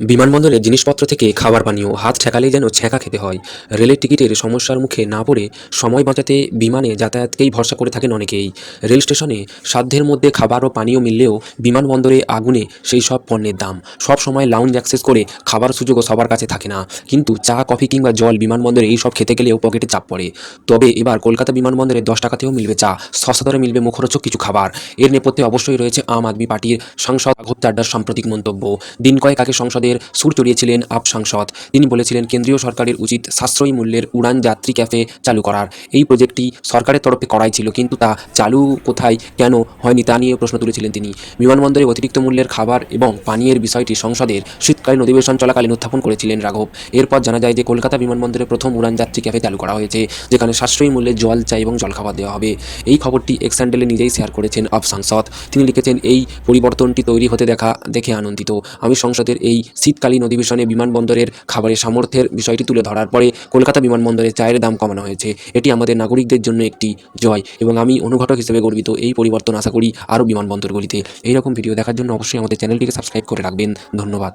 বিমানবন্দরে জিনিসপত্র থেকে খাবার পানীয়, হাত ঠেকালেই যেন ছ্যাঁকা খেতে হয়। রেলের টিকিটের সমস্যার মুখে না পড়ে সময় বাঁচাতে বিমানে যাতায়াতকেই ভরসা করে থাকেন অনেকেই। রেল স্টেশনে সাধ্যের মধ্যে খাবার ও পানীয় মিললেও বিমানবন্দরে আগুনে সেই সব পণ্যের দাম। সব সময় লাউঞ্জ অ্যাক্সেস করে খাবার সুযোগও সবার কাছে থাকে না। কিন্তু চা, কফি কিংবা জল বিমানবন্দরে এই সব খেতে গেলেও পকেটে চাপ পড়ে। তবে এবার কলকাতা বিমানবন্দরে দশ টাকাতেও মিলবে চা সস্তা দরে মিলবে মুখরোচক কিছু খাবার। এর নেপথ্যে অবশ্যই রয়েছে আম আদমি পার্টির সাংসদ রাঘব চাড্ডার সাম্প্রতিক মন্তব্য। দিন কয়েক আগে সংসদের সুর চড়িয়েছিলেন আপ সাংসদ। তিনি বলেছিলেন, কেন্দ্রীয় সরকারের উচিত সাশ্রয়ী মূল্যের উড়ান যাত্রী ক্যাফে চালু করার। এই প্রজেক্টটি সরকারের তরফে করাই ছিল, কিন্তু তা চালু কোথায়, কেন হয়নি তা নিয়ে প্রশ্ন তুলেছিলেন তিনি। বিমানবন্দরে অতিরিক্ত মূল্যের খাবার এবং পানীয়ের বিষয়টি সংসদের শীতকালীন অধিবেশন চলাকালীন উত্থাপন করেছিলেন রাঘব। এরপর জানা যায় যে, কলকাতা বিমানবন্দরে প্রথম উড়ান যাত্রী ক্যাফে চালু করা হয়েছে, যেখানে সাশ্রয়ী মূল্যে জল, চা এবং জলখাবার দেওয়া হবে। এই খবরটি এক্স হ্যান্ডেলে নিজেই শেয়ার করেছেন আপ সাংসদ। তিনি লিখেছেন, এই পরিবর্তনটি তৈরি হতে দেখা, দেখে আনন্দিত। আমি সংসদের এই শীতকালীন অধিবেশনে বিমানবন্দরের খাবারের সামর্থ্যের বিষয়টি তুলে ধরার পরে কলকাতা বিমানবন্দরে চায়ের দাম কমানো হয়েছে। এটি আমাদের নাগরিকদের জন্য একটি জয় এবং আমি অনুঘটক হিসেবে গর্বিত। এই পরিবর্তন আশা করি আরও বিমানবন্দরগুলিতে। এইরকম ভিডিও দেখার জন্য অবশ্যই আমাদের চ্যানেলটিকে সাবস্ক্রাইব করে রাখবেন। ধন্যবাদ।